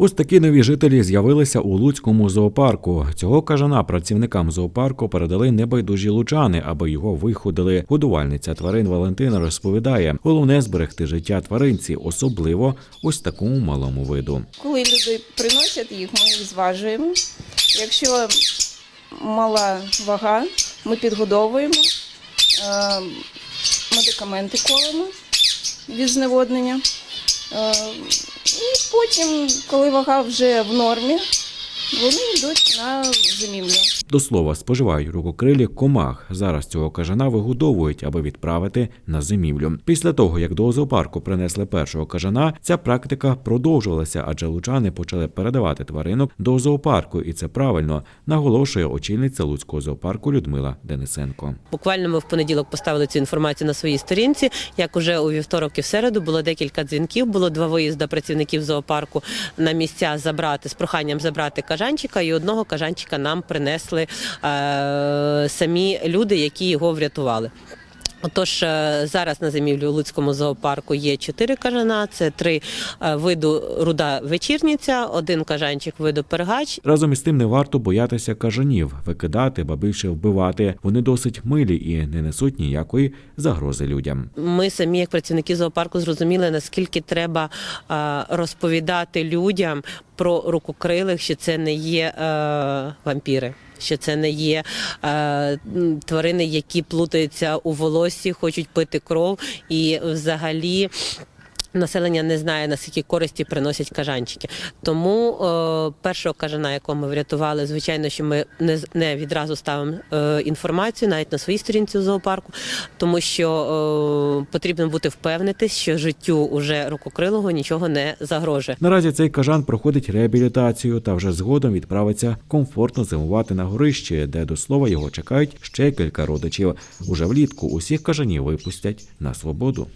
Ось такі нові жителі з'явилися у Луцькому зоопарку. Цього кажана працівникам зоопарку передали небайдужі лучани, аби його виходили. Годувальниця тварин Валентина розповідає: головне зберегти життя тваринці, особливо ось такому малому виду. Коли люди приносять їх, ми їх зважуємо. Якщо мала вага, ми підгодовуємо, е, медикаменти колемо від зневоднення. Е, І потім, коли вага вже в нормі, вони йдуть на зимівлю. До слова, споживають рукокрилі комах. Зараз цього кажана вигодовують, аби відправити на зимівлю. Після того, як до зоопарку принесли першого кажана, ця практика продовжувалася, адже лучани почали передавати тваринок до зоопарку, і це правильно наголошує очільниця Луцького зоопарку Людмила Денисенко. Буквально ми в понеділок поставили цю інформацію на своїй сторінці. Як уже у вівторок і в середу було декілька дзвінків, було два виїзди працівників зоопарку на місця забрати з проханням забрати кажанчика, і одного кажанчика нам принесли е, самі люди, які його врятували. Отож, е, зараз на зимівлі у Луцькому зоопарку є чотири кажана. Це три е, виду руда вечірниця, один кажанчик виду пергач Разом із тим не варто боятися кажанів, викидати, ба більше вбивати. Вони досить милі і не несуть ніякої загрози людям. Ми самі, як працівники зоопарку, зрозуміли, наскільки треба е, розповідати людям про рукокрилих, що це не є е, вампіри. Що це не є е, тварини, які плутаються у волосі, хочуть пити кров, і взагалі населення не знає наскільки користі приносять кажанчики. Тому е, першого кажана, якого ми врятували, звичайно, що ми не, не відразу ставимо е, інформацію навіть на своїй сторінці у зоопарку, тому що е, потрібно бути впевнитись, що життю уже рукокрилого нічого не загрожує. Наразі цей кажан проходить реабілітацію та вже згодом відправиться комфортно зимувати на горищі, де до слова його чекають ще кілька родичів. Уже влітку усіх кажанів випустять на свободу.